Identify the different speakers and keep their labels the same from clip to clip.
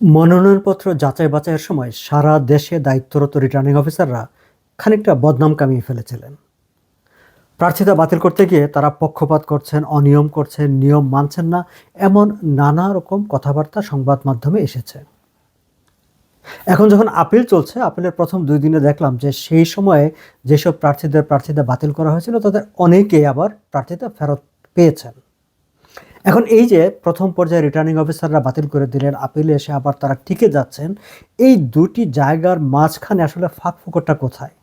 Speaker 1: মনোনয়নপত্র যাচাই বাছাইয়ের সময় সারা দেশে দায়িত্বরত রিটার্নিং অফিসাররা খানিকটা বদনাম কামিয়ে ফেলেছিলেন। প্রার্থিতা বাতিল করতে গিয়ে তারা পক্ষপাত করছেন, অনিয়ম করছেন, নিয়ম মানছেন না, এমন নানা রকম কথাবার্তা সংবাদ মাধ্যমে এসেছে। এখন যখন আপিল চলছে আপিলের প্রথম দুই দিনে দেখলাম যে সেই সময়ে যেসব প্রার্থীদের প্রার্থিতা বাতিল করা হয়েছিল, তাদের অনেকেই আবার প্রার্থিতা ফেরত পেয়েছেন। এখন এই যে প্রথম পর্যায়ে রিটার্নিং অফিসাররা বাতিল করে দিলেন আপিলে এসে আবার তারা টিকে যাচ্ছেন, এই দুটি জায়গার মাঝখানে আসলে ফাঁক ফোকরটা কোথায়?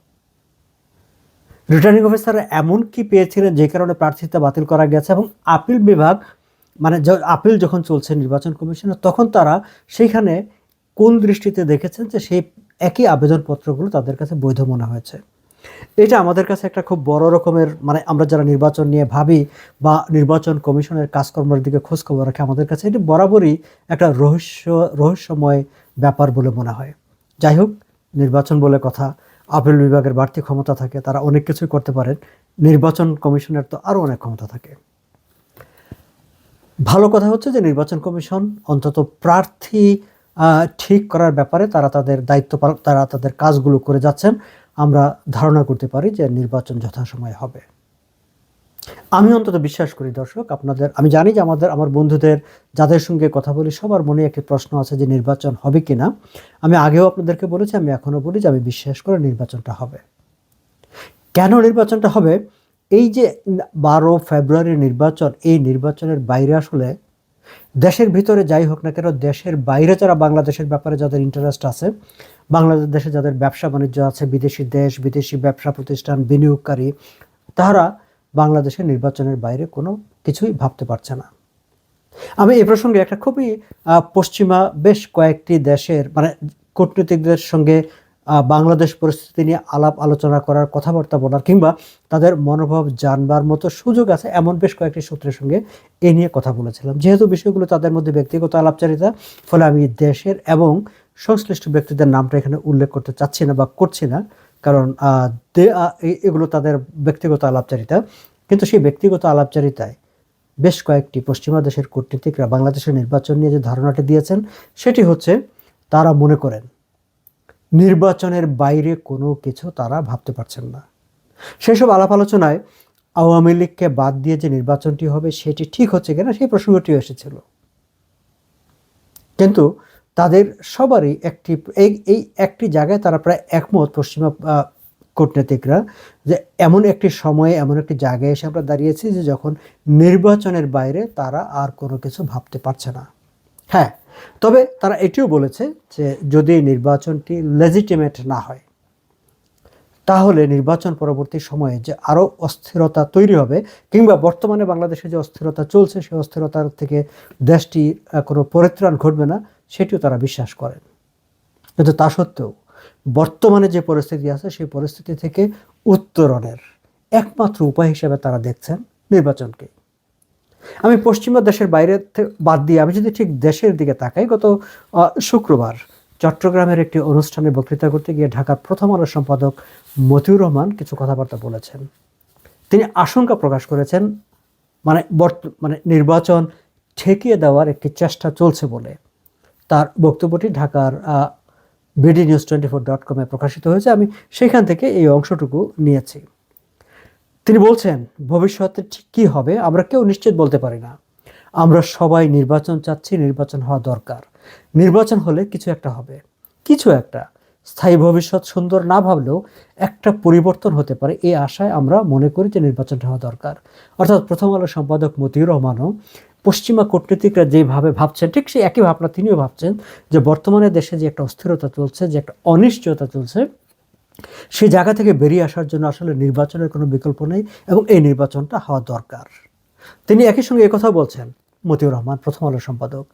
Speaker 1: রিটার্নিং অফিসাররা এমন কি পেয়েছিলেন যে কারণে প্রার্থিতা বাতিল করা গেছে এবং আপিল বিভাগ মানে আপিল যখন চলছে নির্বাচন কমিশনে, তখন তারা সেইখানে কোন দৃষ্টিতে দেখেছেন যে সেই একই আবেদনপত্রগুলো তাদের কাছে বৈধ মনে হয়েছে? এটা আমাদের কাছে একটা খুব বড় রকমের মানে আমরা যারা নির্বাচন নিয়ে ভাবি বা নির্বাচন কমিশনের কাজকর্মের দিকে খোঁজ খবর রাখে, আমাদের কাছে এটি বরাবরই একটা রহস্য, রহস্যময় ব্যাপার বলে মনে হয়। যাই হোক, নির্বাচন বলে কথা, আপিল বিভাগের বাড়তি ক্ষমতা থাকে, তারা অনেক কিছুই করতে পারেন। নির্বাচন কমিশনের তো আরও অনেক ক্ষমতা থাকে। ভালো কথা হচ্ছে যে নির্বাচন কমিশন অন্তত প্রার্থী ঠিক করার ব্যাপারে তারা তাদের দায়িত্ব পালন- তারা তাদের কাজগুলো করে যাচ্ছেন। আমরা ধারণা করতে পারি যে নির্বাচন যথাসময়ে হবে। আমি অন্তত বিশ্বাস করি দর্শক, আপনাদের, আমি জানি যে আমাদের, আমার বন্ধুদের যাদের সঙ্গে কথা বলি, সবার মনে একটি প্রশ্ন আছে যে নির্বাচন হবে কিনা। আমি আগেও আপনাদেরকে বলেছি, আমি এখনও বলি যে আমি বিশ্বাস করে নির্বাচনটা হবে। কেন নির্বাচনটা হবে? এই যে বারো ফেব্রুয়ারি নির্বাচন, এই নির্বাচনের বাইরে আসলে দেশের ভিতরে যাই হোক না কেন, দেশের বাইরে যারা বাংলাদেশের ব্যাপারে যাদের ইন্টারেস্ট আছে, বাংলাদেশে যাদের ব্যবসা বাণিজ্য আছে, বিদেশি দেশ, বিদেশি ব্যবসা প্রতিষ্ঠান, বিনিয়োগকারী, তারা বাংলাদেশের নির্বাচনের বাইরে কোনো কিছুই ভাবতে পারছে না। আমি এই প্রসঙ্গে একটা খুবই পশ্চিমা বেশ কয়েকটি দেশের মানে কূটনীতিকদের সঙ্গে বাংলাদেশ পরিস্থিতি নিয়ে আলাপ আলোচনা করার কথাবার্তা বলার কিংবা তাদের মনোভাব জানবার মতো সুযোগ আছে, এমন বেশ কয়েকটি সূত্রের সঙ্গে এ নিয়ে কথা বলেছিলাম। যেহেতু বিষয়গুলো তাদের মধ্যে ব্যক্তিগত আলাপচারিতা, ফলে আমি দেশের এবং সংশ্লিষ্ট ব্যক্তিদের নামটা এখানে উল্লেখ করতে চাচ্ছি না বা করছি না, কারণ এগুলো তাদের ব্যক্তিগত আলাপচারিতা। কিন্তু সেই ব্যক্তিগত আলাপচারিতায় বেশ কয়েকটি পশ্চিমা দেশের কূটনীতিকরা বাংলাদেশের নির্বাচন নিয়ে যে ধারণাটি দিয়েছেন, সেটি হচ্ছে তারা মনে করেন নির্বাচনের বাইরে কোনো কিছু তারা ভাবতে পারছেন না। সেসব আলাপ আলোচনায় আওয়ামী লীগকে বাদ দিয়ে যে নির্বাচনটি হবে, সেটি ঠিক হচ্ছে কিনা সেই প্রসঙ্গটিও এসেছিল। কিন্তু তাদের সবারই একটি, এই এই একটি জায়গায় তারা প্রায় একমত পশ্চিমা কূটনীতিকরা যে এমন একটি সময়ে, এমন একটি জায়গায় এসে আমরা দাঁড়িয়েছি যে যখন নির্বাচনের বাইরে তারা আর কোনো কিছু ভাবতে পারছে না। হ্যাঁ তবে তারা এটিও বলেছে যে যদি নির্বাচনটি লেজিটিমেট না হয়, তাহলে নির্বাচন পরবর্তী সময়ে যে আরও অস্থিরতা তৈরি হবে কিংবা বর্তমানে বাংলাদেশে যে অস্থিরতা চলছে, সেই অস্থিরতার থেকে দেশটি কোনো পরিত্রাণ ঘটবে না, সেটিও তারা বিশ্বাস করেন। কিন্তু তা সত্ত্বেও বর্তমানে যে পরিস্থিতি আছে, সেই পরিস্থিতি থেকে উত্তরণের একমাত্র উপায় হিসেবে তারা দেখছেন নির্বাচনকে। আমি পশ্চিমা দেশের বাইরে বাদ দিয়ে আমি যদি ঠিক দেশের দিকে তাকাই, গত শুক্রবার চট্টগ্রামের একটি অনুষ্ঠানে বক্তৃতা করতে গিয়ে ঢাকার প্রথম আলো সম্পাদক মতিউর রহমান কিছু কথাবার্তা বলেছেন। তিনি আশঙ্কা প্রকাশ করেছেন মানে মানে নির্বাচন ঠেকিয়ে দেওয়ার একটি চেষ্টা চলছে বলে। তার বক্তব্যটি ঢাকার BD news twenty four dot কমে প্রকাশিত হয়েছে। আমি সেখান থেকে এই অংশটুকু নিয়েছি। তিনি বলছেন, ভবিষ্যতে ঠিক কী হবে আমরা কেউ নিশ্চিত বলতে পারি না। আমরা সবাই নির্বাচন চাচ্ছি, নির্বাচন হওয়া দরকার। নির্বাচন হলে কিছু একটা হবে। কিছু একটা। স্থায়ী ভবিষ্যৎ সুন্দর না ভাবলেও একটা পরিবর্তন হতে পারে এই আশায় আমরা মনে করি যে নির্বাচনটা হওয়া দরকার। অর্থাৎ প্রথম আলো সম্পাদক মতিউর রহমানও পশ্চিমা কূটনীতিকরা যেভাবে ভাবছেন, ঠিক সেই একই ভাবনা তিনিও ভাবছেন যে বর্তমানে দেশে যে একটা অস্থিরতা চলছে, যে একটা অনিশ্চয়তা চলছে সেই জায়গা থেকে বেরিয়ে আসার জন্য আসলে নির্বাচনের কোনো বিকল্প নেই এবং এই নির্বাচনটা হওয়া দরকার। তিনি একই সঙ্গে কথা বলছেন, মতিউর রহমান প্রথম আলো সম্পাদক।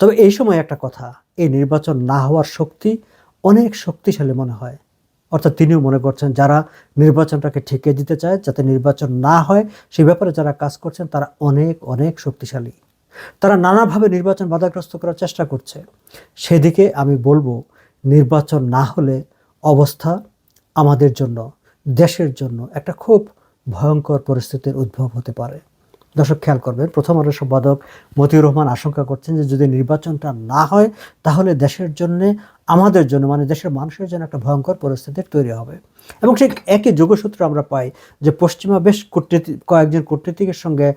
Speaker 1: তবে এই সময় একটা কথা, এই নির্বাচন না হওয়ার শক্তি অনেক শক্তিশালী মনে হয়। অর্থাৎ তিনিও মনে করছেন, যারা নির্বাচনটাকে ঠেকিয়ে দিতে চায়, যাতে নির্বাচন না হয় সেই ব্যাপারে যারা কাজ করছেন, তারা অনেক অনেক শক্তিশালী। তারা নানাভাবে নির্বাচন বাধাগ্রস্ত করার চেষ্টা করছে। সেদিকে আমি বলব, নির্বাচন না হলে অবস্থা আমাদের জন্য, দেশের জন্য একটা খুব ভয়ঙ্কর পরিস্থিতির উদ্ভব হতে পারে। দর্শক, খেয়াল করবেন, প্রথম আলো সম্পাদক মতিউর রহমান আশঙ্কা করছেন যে যদি নির্বাচনটা না হয়, তাহলে দেশের জন্য, আমাদের জন্য মানে দেশের মানুষের জন্য একটা ভয়ঙ্কর পরিস্থিতির তৈরি হবে। এবং সেই একই যোগসূত্র আমরা পাই যে পশ্চিমা বেশ কূটনীতি, কয়েকজন কূটনীতিকের সঙ্গে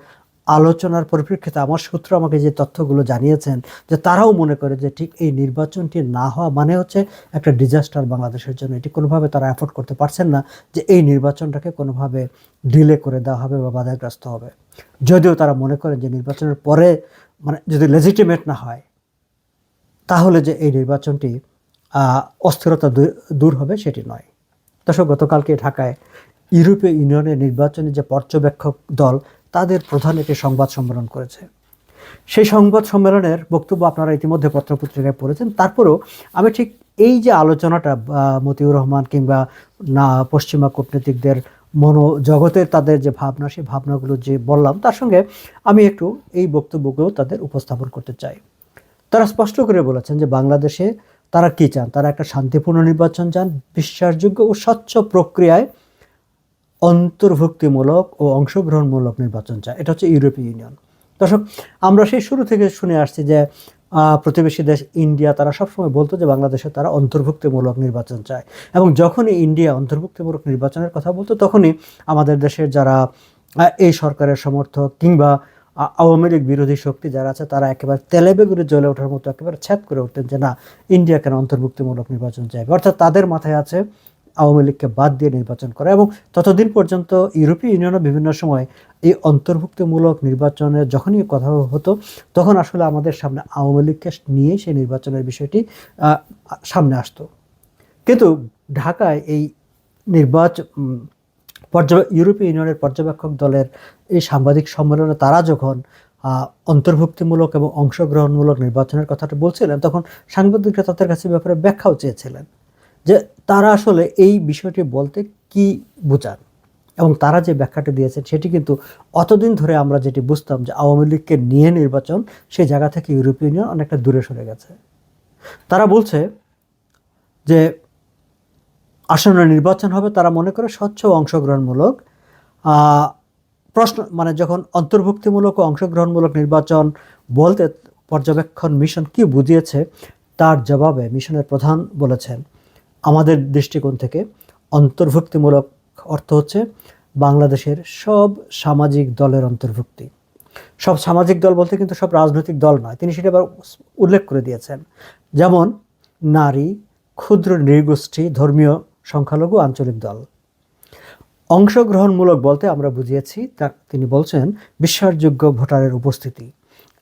Speaker 1: আলোচনার পরিপ্রেক্ষিতে আমার সূত্র আমাকে যে তথ্যগুলো জানিয়েছেন, যে তারাও মনে করে যে ঠিক এই নির্বাচনটি না হওয়া মানে হচ্ছে একটা ডিজাস্টার বাংলাদেশের জন্য। এটি কোনোভাবে তারা অ্যাফোর্ড করতে পারছেন না যে এই নির্বাচনটাকে কোনোভাবে ডিলে করে দেওয়া হবে বা বাধাগ্রস্ত হবে। যদিও তারা মনে করেন যে নির্বাচনের পরে মানে যদি লেজিটিমেট না হয়, তাহলে যে এই নির্বাচনটি অস্থিরতা দূর- হবে সেটি নয়। দর্শক, গতকালকে ঢাকায় ইউরোপীয় ইউনিয়নের নির্বাচনী যে পর্যবেক্ষক দল তাদের প্রধান একটি সংবাদ সম্মেলন করেছে। সেই সংবাদ সম্মেলনের বক্তব্য আপনারা ইতিমধ্যে পত্রপত্রিকায় পড়েছেন। তারপরেও আমি ঠিক এই যে আলোচনাটা মতিউর রহমান কিংবা, না, পশ্চিমা কূটনীতিকদের মনোজগতের তাদের যে ভাবনা, সেই ভাবনাগুলো যে বললাম, তার সঙ্গে আমি একটু এই বক্তব্যগুলো তাদের উপস্থাপন করতে চাই। তারা স্পষ্ট করে বলেছেন যে বাংলাদেশে তারা কি চান? তারা একটা শান্তিপূর্ণ নির্বাচন চান, বিশ্বাসযোগ্য ও স্বচ্ছ প্রক্রিয়ায় অন্তর্ভুক্তিমূলক ও অংশগ্রহণমূলক নির্বাচন চায় এটা হচ্ছে ইউরোপীয় ইউনিয়ন দর্শক, আমরা সেই শুরু থেকে শুনে আসছি যে প্রতিবেশী দেশ ইন্ডিয়া, তারা সবসময় বলতো যে বাংলাদেশে তারা অন্তর্ভুক্তিমূলক নির্বাচন চায়। এবং যখনই ইন্ডিয়া অন্তর্ভুক্তিমূলক নির্বাচনের কথা বলতো, তখনই আমাদের দেশের যারা এই সরকারের সমর্থক কিংবা আওয়ামী লীগ বিরোধী শক্তি যারা আছে, তারা একেবারে তেলেবেগুড়ে জ্বলে ওঠার মতো একেবারে ছ্যাদ করে উঠতেন যে, না, ইন্ডিয়া কেন অন্তর্ভুক্তিমূলক নির্বাচন চাইবে? অর্থাৎ তাদের মাথায় আছে আওয়ামী লীগকে বাদ দিয়ে নির্বাচন করা এবং ততদিন পর্যন্ত ইউরোপীয় ইউনিয়নও বিভিন্ন সময় এই অন্তর্ভুক্তিমূলক নির্বাচনের যখনই কথা হতো, তখন আসলে আমাদের সামনে আওয়ামী লীগকে নিয়ে সেই নির্বাচনের বিষয়টি সামনে আসতো। কিন্তু ঢাকায় এই নির্বাচন পর্যবে, ইউরোপীয় ইউনিয়নের পর্যবেক্ষক দলের এই সাংবাদিক সম্মেলনে তারা যখন অন্তর্ভুক্তিমূলক এবং অংশগ্রহণমূলক নির্বাচনের কথাটা বলছিলেন, তখন সাংবাদিকরা তাদের কাছে ব্যাপারে ব্যাখ্যাও চেয়েছিলেন যে তারা আসলে এই বিষয়টি বলতে কি বোঝান? এবং তারা যে ব্যাখ্যাটা দিয়েছেন, সেটি কিন্তু অতদিন ধরে আমরা যেটি বুঝতাম যে আওয়ামী লীগকে নিয়ে নির্বাচন সেই জায়গা থেকে ইউরোপীয় ইউনিয়ন অনেকটা দূরে সরে গেছে। তারা বলছে যে আসন্ন নির্বাচন হবে, তারা মনে করে স্বচ্ছ অংশগ্রহণমূলক প্রশ্ন মানে যখন অন্তর্ভুক্তিমূলক ও অংশগ্রহণমূলক নির্বাচন বলতে পর্যবেক্ষণ মিশন কি বুঝিয়েছে, তার জবাবে মিশনের প্রধান বলেছেন আমাদের দৃষ্টিকোণ থেকে অন্তর্ভুক্তিমূলক অর্থ হচ্ছে বাংলাদেশের সব সামাজিক দলের অন্তর্ভুক্তি। সব সামাজিক দল বলতে কিন্তু সব রাজনৈতিক দল নয়। তিনি সেটা আবার উল্লেখ করে দিয়েছেন। যেমন নারী, ক্ষুদ্র নৃগোষ্ঠী, ধর্মীয় সংখ্যালঘু, আঞ্চলিক দল। অংশগ্রহণমূলক বলতে আমরা বুঝিয়েছি, তা তিনি বলছেন, বিশ্বাসযোগ্য ভোটারের উপস্থিতি।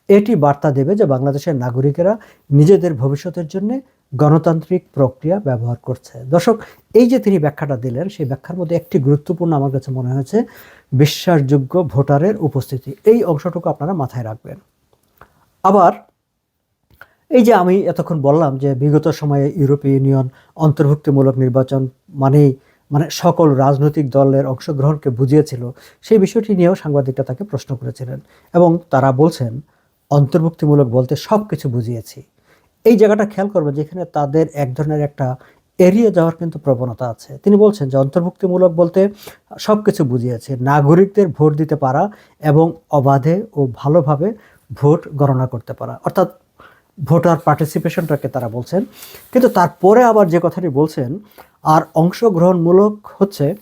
Speaker 1: এটি বার্তা দেবে যে বাংলাদেশের নাগরিকেরা নিজেদের ভবিষ্যতের জন্য গণতান্ত্রিক প্রক্রিয়া ব্যবহার করছে। দর্শক, এই যে তিনি ব্যাখ্যাটা দিলেন, সেই ব্যাখ্যার মধ্যে একটি গুরুত্বপূর্ণ আমার কাছে মনে হয়েছে, বিশ্বাসযোগ্য ভোটারের উপস্থিতি। এই অংশটুকু আপনারা মাথায় রাখবেন। আবার, এই যে আমি এতক্ষণ বললাম যে বিগত সময়ে ইউরোপীয় ইউনিয়ন অন্তর্ভুক্তিমূলক নির্বাচন মানেই মানে সকল রাজনৈতিক দলের অংশগ্রহণকে বুঝিয়েছিল, সেই বিষয়টি নিয়েও সাংবাদিকরা তাকে প্রশ্ন করেছিলেন এবং তারা বলছেন, অন্তর্ভুক্তিমূলক বলতে সব কিছু বুঝিয়েছি। এই জায়গাটা খেয়াল করবেন যেখানে তাদের এক ধরনের একটা এড়িয়ে যাওয়ার কিন্তু প্রবণতা আছে। তিনি বলছেন যে, অন্তর্ভুক্তিমূলক বলতে সব কিছু বুঝিয়েছে। নাগরিকদের ভোট দিতে পারা এবং অবাধে ও ভালোভাবে ভোট গণনা করতে পারা। অর্থাৎ ভোটার পার্টিসিপেশনটাকে তারা বলছেন। কিন্তু তারপরে আবার যে কথাটি বলছেন, আর অংশগ্রহণমূলক হচ্ছে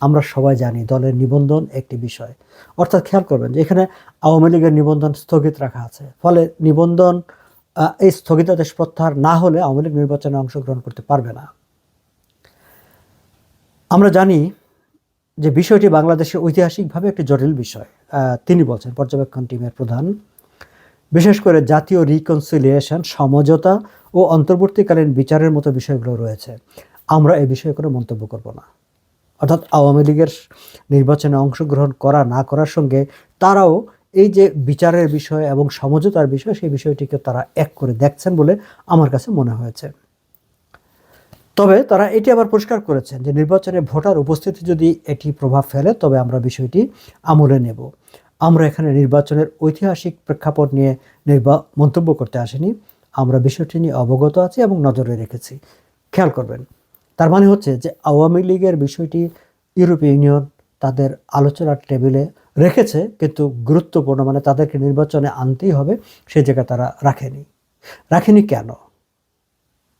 Speaker 1: আমরা সবাই জানি দলের নিবন্ধন একটি বিষয়। অর্থাৎ খেয়াল করবেন যে, এখানে আওয়ামী লীগের নিবন্ধন স্থগিত রাখা আছে। ফলে নিবন্ধন এই স্থগিতাদেশ প্রত্যাহার না হলে আওয়ামী লীগ নির্বাচনে অংশগ্রহণ করতে পারবে না। আমরা জানি যে বিষয়টি বাংলাদেশে ঐতিহাসিকভাবে একটি জটিল বিষয়। তিনি বলছেন, পর্যবেক্ষণ টিমের প্রধান। বিশেষ করে জাতীয় রিকনসিলিয়েশন সমঝোতা ও অন্তর্বর্তীকালীন বিচারের মতো বিষয়গুলো রয়েছে। আমরা এই বিষয়ে কোনো মন্তব্য করব না। অর্থাৎ আওয়ামী লীগের নির্বাচনে অংশগ্রহণ করা না করার সঙ্গে তারাও এই যে বিচারের বিষয় এবং সমঝোতার বিষয়, সেই বিষয়টিকে তারা এক করে দেখছেন বলে আমার কাছে মনে হয়েছে। তবে তারা এটি আবার পরিষ্কার করেছেন যে নির্বাচনে ভোটার উপস্থিতি যদি এটি প্রভাব ফেলে, তবে আমরা বিষয়টি আমলে নেব। আমরা এখানে নির্বাচনের ঐতিহাসিক প্রেক্ষাপট নিয়ে নির্বা, মন্তব্য করতে আসিনি। আমরা বিষয়টি নিয়ে অবগত আছি এবং নজরে রেখেছি। খেয়াল করবেন। তার মানে হচ্ছে যে আওয়ামী লীগের বিষয়টি, ইউরোপীয় ইউনিয়ন তাদের আলোচনার টেবিলে রেখেছে, কিন্তু গুরুত্বপূর্ণ মানে তাদেরকে নির্বাচনে আনতেই হবে, সে জায়গায় তারা রাখেনি। রাখেনি কেন?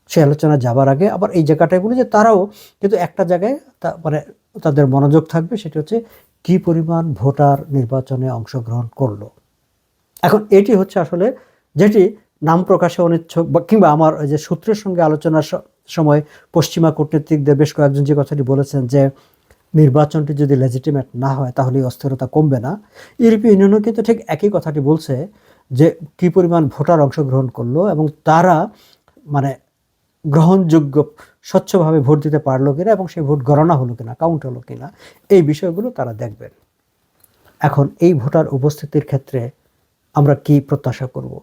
Speaker 1: সে আলোচনা যাবার আগে আবার এই জায়গাটায় বলি যে তারাও কিন্তু একটা জায়গায় তা মানে তাদের মনোযোগ থাকবে, সেটি হচ্ছে কি পরিমাণ ভোটার নির্বাচনে অংশগ্রহণ করল। এখন এটি হচ্ছে আসলে যেটি নাম প্রকাশে অনিচ্ছুক কিংবা আমার যে সূত্রের সঙ্গে আলোচনার সময় পশ্চিমা কূটনীতিকদের বেশ কয়েকজন যে কথাটি বলেছেন যে নির্বাচনটি যদি লেজিটিমেট না হয়, তাহলে অস্থিরতা কমবে না। ইউরোপীয় ইউনিয়নও কিন্তু ঠিক একই কথাটি বলছে যে, কি পরিমাণ ভোটার অংশগ্রহণ করল এবং তারা মানে গ্রহণযোগ্য, স্বচ্ছভাবে ভোট দিতে পারল কিনা এবং সেই ভোট গণনা হলো কিনা কাউন্ট হলো কিনা, এই বিষয়গুলো তারা দেখবেন। এখন এই ভোটার উপস্থিতির ক্ষেত্রে আমরা কি প্রত্যাশা করব?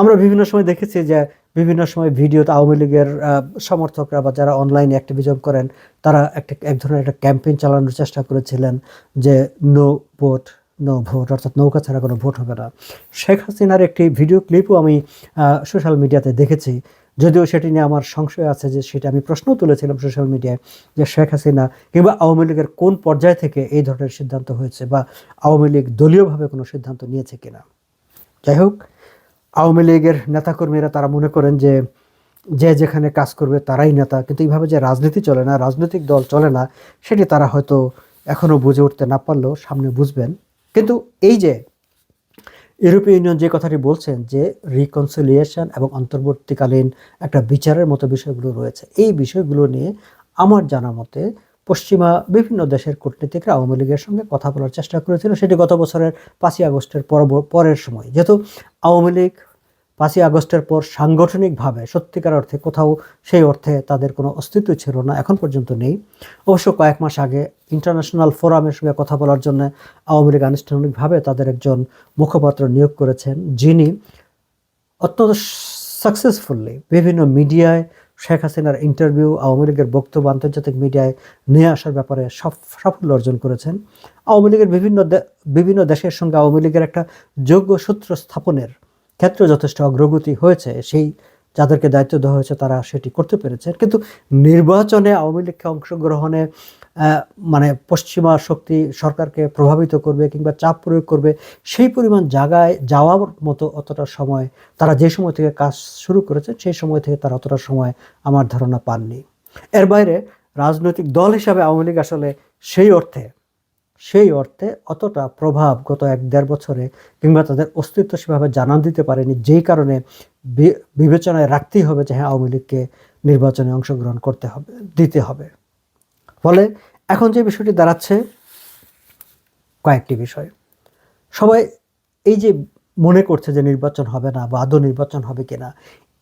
Speaker 1: আমরা বিভিন্ন সময় দেখেছি যে বিভিন্ন সময় ভিডিওতে আওয়ামী লীগের সমর্থকরা বা যারা অনলাইনে অ্যাক্টিভিজম করেন, তারা একটা, এক ধরনের একটা ক্যাম্পেইন চালানোর চেষ্টা করেছিলেন যে নো ভোট নো ভোট অর্থাৎ নৌকা ছাড়া কোনো ভোট হবে না। শেখ হাসিনার একটি ভিডিও ক্লিপও আমি সোশ্যাল মিডিয়াতে দেখেছি। যদিও সেটি নিয়ে আমার সংশয় আছে যে সেটা আমি প্রশ্ন তুলেছিলাম সোশ্যাল মিডিয়ায় যে শেখ হাসিনা কিংবা আওয়ামী লীগের কোন পর্যায় থেকে এই ধরনের সিদ্ধান্ত হয়েছে বা আওয়ামী লীগ দলীয়ভাবে কোনো সিদ্ধান্ত নিয়েছে কিনা। যাই হোক আওয়ামী লীগের নেতাকর্মীরা তারা মনে করেন যে যে যেখানে কাজ করবে তারাই নেতা। কিন্তু এইভাবে যে রাজনীতি চলে না, রাজনৈতিক দল চলে না, সেটি তারা হয়তো এখনও বুঝে উঠতে না পারলেও সামনে বুঝবেন। কিন্তু এই যে ইউরোপীয় ইউনিয়ন যে কথাটি বলছেন যে রিকনসিলিয়েশন এবং অন্তর্বর্তীকালীন একটা বিচারের মতো বিষয়গুলো রয়েছে, এই বিষয়গুলো নিয়ে আমার জানা মতে পশ্চিমা বিভিন্ন দেশের কূটনীতিকরা আওয়ামী লীগের সঙ্গে কথা বলার চেষ্টা করেছিল। সেটি গত বছরের পাঁচই আগস্টের পরের সময়। যেহেতু আওয়ামী লীগ পাঁচই আগস্টের পর সাংগঠনিকভাবে সত্যিকার অর্থে কোথাও সেই অর্থে তাদের কোনো অস্তিত্ব ছিল না, এখন পর্যন্ত নেই। অবশ্য কয়েক মাস আগে ইন্টারন্যাশনাল ফোরামের সঙ্গে কথা বলার জন্য আওয়ামী লীগ আনুষ্ঠানিকভাবে তাদের একজন মুখপাত্র নিয়োগ করেছেন, যিনি অত্যন্ত সাকসেসফুলি বিভিন্ন মিডিয়ায় শেখ হাসিনার ইন্টারভিউ, আওয়ামী লীগের বক্তব্য, আন্তর্জাতিক মিডিয়ায় নিয়ে আসার ব্যাপারে সফ- সাফল্য অর্জন করেছেন। আওয়ামী লীগের বিভিন্ন বিভিন্ন দেশের সঙ্গে আওয়ামী লীগের একটা যোগ্য সূত্র স্থাপনের ক্ষেত্রে যথেষ্ট অগ্রগতি হয়েছে। সেই যাদেরকে দায়িত্ব দেওয়া হয়েছে তারা সেটি করতে পেরেছে কিন্তু নির্বাচনে আওয়ামী লীগকে অংশগ্রহণে মানে পশ্চিমা শক্তি সরকারকে প্রভাবিত করবে কিংবা চাপ প্রয়োগ করবে, সেই পরিমাণ জায়গায় যাওয়ার মতো অতটা সময় তারা যে সময় থেকে কাজ শুরু করেছে সেই সময় থেকে তারা অতটা সময় আমার ধারণা পাননি। এর বাইরে রাজনৈতিক দল হিসাবে আওয়ামী লীগ আসলে সেই অর্থে সেই অর্থে অতটা প্রভাব গত এক দেড় বছরে কিংবা তাদের অস্তিত্ব সেভাবে জানান দিতে পারেনি। যেই কারণে বিবেচনায় রাখতেই হবে যে হ্যাঁ আওয়ামী লীগকে নির্বাচনে অংশগ্রহণ করতে হবে, দিতে হবে। ফলে এখন যে বিষয়টি দাঁড়াচ্ছে, কয়েকটি বিষয়। সবাই এই যে মনে করছে যে নির্বাচন হবে না বা আদৌ নির্বাচন হবে কিনা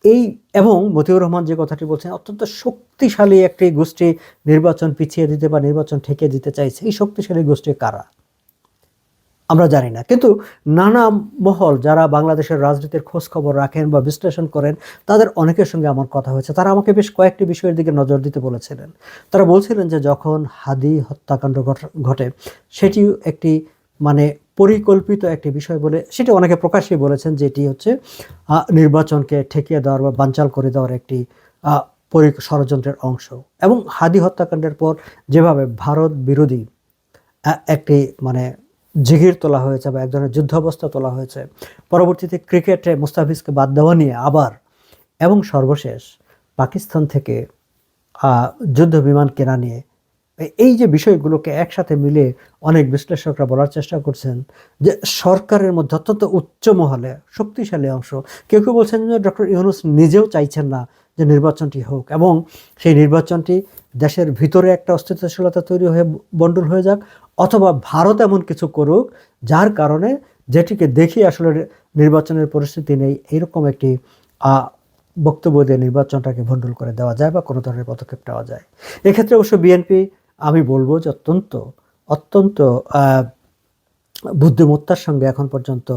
Speaker 1: এই এবং মতিউর রহমান যে কথাটি বলছেন, অত্যন্ত শক্তিশালী একটি গোষ্ঠী নির্বাচন পিছিয়ে দিতে বা নির্বাচন ঠেকে দিতে চাইছে। এই শক্তিশালী গোষ্ঠী কারা? আমরা জানি না। কিন্তু নানা মহল যারা বাংলাদেশের রাজনীতির খোঁজ খবর রাখেন বা বিশ্লেষণ করেন, তাদের অনেকের সঙ্গে আমার কথা হয়েছে। তারা আমাকে বেশ কয়েকটি বিষয়ের দিকে নজর দিতে বলেছিলেন। তারা বলছিলেন যে যখন হাদি হত্যাকাণ্ড ঘটে, সেটিও একটি মানে পরিকল্পিত একটি বিষয় বলে, সেটি অনেকে প্রকাশ্যে বলেছেন যে এটি হচ্ছে নির্বাচনকে ঠেকিয়ে দেওয়ার বা বানচাল করে দেওয়ার একটি পরি, ষড়যন্ত্রের অংশ। এবং হাদি হত্যাকাণ্ডের পর যেভাবে ভারত বিরোধী একটি মানে জিগির তোলা হয়েছে বা এক ধরনের যুদ্ধাবস্থা তোলা হয়েছে, পরবর্তীতে ক্রিকেটে মুস্তাফিজকে বাদ দেওয়া নিয়ে আবার এবং সর্বশেষ পাকিস্তান থেকে যুদ্ধ বিমান কেনা নিয়ে এই যে বিষয়গুলোকে একসাথে মিলে অনেক বিশ্লেষকরা বলার চেষ্টা করছেন যে সরকারের মধ্যে অত্যন্ত উচ্চ মহলে শক্তিশালী অংশ, কেউ কেউ বলছেন যে ডক্টর ইউনুস নিজেও চাইছেন না যে নির্বাচনটি হোক এবং সেই নির্বাচনটি দেশের ভিতরে একটা অস্তিত্বশীলতা তৈরি হয়ে বন্ডল হয়ে যাক অথবা ভারত এমন কিছু করুক যার কারণে যেটিকে দেখি আসলে নির্বাচনের পরিস্থিতি নেই এরকম একটি বক্তব্য দিয়ে নির্বাচনটাকে ভণ্ডুল করে দেওয়া যায় বা কোনো ধরনের পদক্ষেপ নেওয়া যায়। এক্ষেত্রে অবশ্য বিএনপি আমি বলব যে অত্যন্ত অত্যন্ত বুদ্ধিমত্তার সঙ্গে এখন পর্যন্ত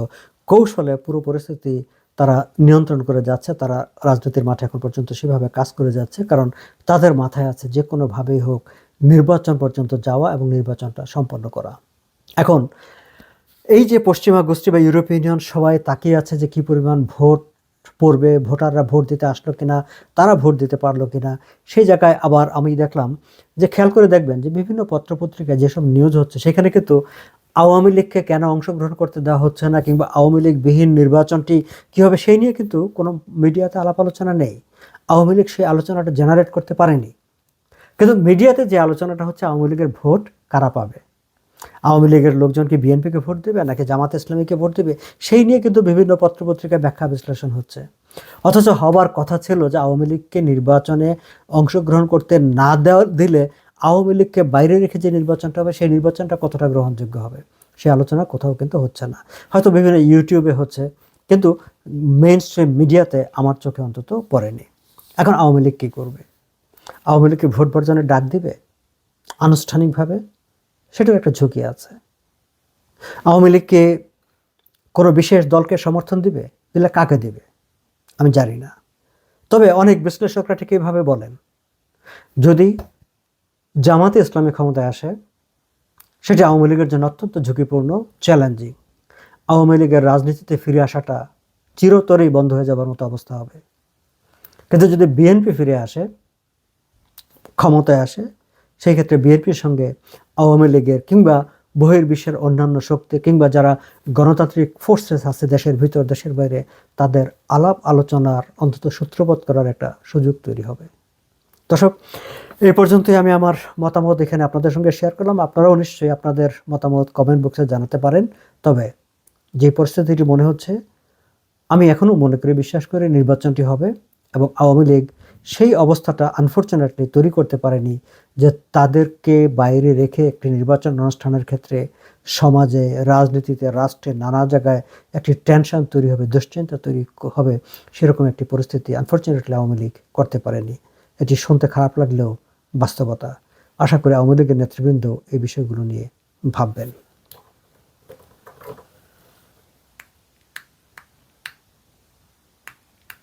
Speaker 1: কৌশলে পুরো পরিস্থিতি তারা নিয়ন্ত্রণ করে যাচ্ছে, তারা রাজনীতির মাঠে এখন পর্যন্ত সেভাবে কাজ করে যাচ্ছে, কারণ তাদের মাথায় আছে যে কোনোভাবেই হোক নির্বাচন পর্যন্ত যাওয়া এবং নির্বাচনটা সম্পন্ন করা। এখন, এই যে পশ্চিমা গোষ্ঠী বা ইউরোপীয় ইউনিয়ন সবাই তাকিয়ে আছে যে কি পরিমাণ ভোট পড়বে, ভোটাররা ভোট দিতে আসলো কিনা, তারা ভোট দিতে পারল কিনা, সেই জায়গায় আবার আমি দেখলাম যে খেয়াল করে দেখবেন যে বিভিন্ন পত্রপত্রিকায় যেসব নিউজ হচ্ছে, সেখানে কিন্তু আওয়ামী লীগকে কেন অংশগ্রহণ করতে দেওয়া হচ্ছে না কিংবা আওয়ামী লীগ বিহীন নির্বাচনটি কী হবে সেই নিয়ে কিন্তু কোনো মিডিয়াতে আলাপ আলোচনা নেই। আওয়ামী লীগ সেই আলোচনাটা জেনারেট করতে পারেনি। কিন্তু মিডিয়াতে যে আলোচনাটা হচ্ছে, আওয়ামী লীগের ভোট কারা পাবে? আওয়ামী লীগের লোকজন কি বিএনপিকে ভোট দেবে নাকি জামাত ইসলামীকে ভোট দেবে? সেই নিয়ে কিন্তু বিভিন্ন পত্রপত্রিকায় ব্যাখ্যা বিশ্লেষণ হচ্ছে। অথচ হবার কথা ছিল যে আওয়ামী লীগকে নির্বাচনে অংশগ্রহণ করতে না দেওয়া দিলে আওয়ামী লীগকে বাইরে রেখে যে নির্বাচনটা হবে, সেই নির্বাচনটা কতটা গ্রহণযোগ্য হবে? সেই আলোচনা কোথাও কিন্তু হচ্ছে না। হয়তো বিভিন্ন ইউটিউবে হচ্ছে, কিন্তু মেইন স্ট্রিম মিডিয়াতে আমার চোখে অন্তত পড়েনি। এখন আওয়ামী লীগ কী করবে? আওয়ামী লীগকে ভোট বর্জনের ডাক দিবে? আনুষ্ঠানিকভাবে সেটাও একটা ঝুঁকি আছে। আওয়ামী লীগকে কোনো বিশেষ দলকে সমর্থন দিবে দিলে কাকে দিবে? আমি জানি না। তবে অনেক বিশ্লেষকরা ঠিক এইভাবে বলেন, যদি জামাতে ইসলামী ক্ষমতায় আসে, সেটা আওয়ামী লীগের জন্য অত্যন্ত ঝুঁকিপূর্ণ চ্যালেঞ্জিং আওয়ামী লীগের রাজনীতিতে ফিরে আসাটা চিরতরেই বন্ধ হয়ে যাবার মতো অবস্থা হবে। কিন্তু যদি বিএনপি ফিরে আসে, ক্ষমতায় আসে সেই ক্ষেত্রে বিএনপির সঙ্গে আওয়ামী লীগের কিংবা বহির্বিশ্বের অন্যান্য শক্তি কিংবা যারা গণতান্ত্রিক ফোর্সেস আছে দেশের ভিতর, দেশের বাইরে, তাদের আলাপ আলোচনার অন্তত সূত্রপাত করার একটা সুযোগ তৈরি হবে। দর্শক, এই পর্যন্তই আমি আমার মতামত এখানে আপনাদের সঙ্গে শেয়ার করলাম। আপনারাও নিশ্চয়ই আপনাদের মতামত কমেন্ট বক্সে জানাতে পারেন। তবে যে পরিস্থিতিটি মনে হচ্ছে, আমি এখনও মনে করি বিশ্বাস করি নির্বাচনটি হবে এবং আওয়ামী লীগ সেই অবস্থাটা আনফর্চুনেটলি তৈরি করতে পারেনি যে তাদেরকে বাইরে রেখে একটি নির্বাচন অনুষ্ঠানের ক্ষেত্রে সমাজে, রাজনীতিতে, রাষ্ট্রে নানা জায়গায় একটি টেনশন তৈরি হবে, দুশ্চিন্তা তৈরি হবে, সেরকম একটি পরিস্থিতি আনফর্চুনেটলি আওয়ামী লীগ করতে পারেনি। এটি শুনতে খারাপ লাগলেও বাস্তবতা। আশা করি আওয়ামী লীগের নেতৃবৃন্দ এই বিষয়গুলো নিয়ে ভাববেন।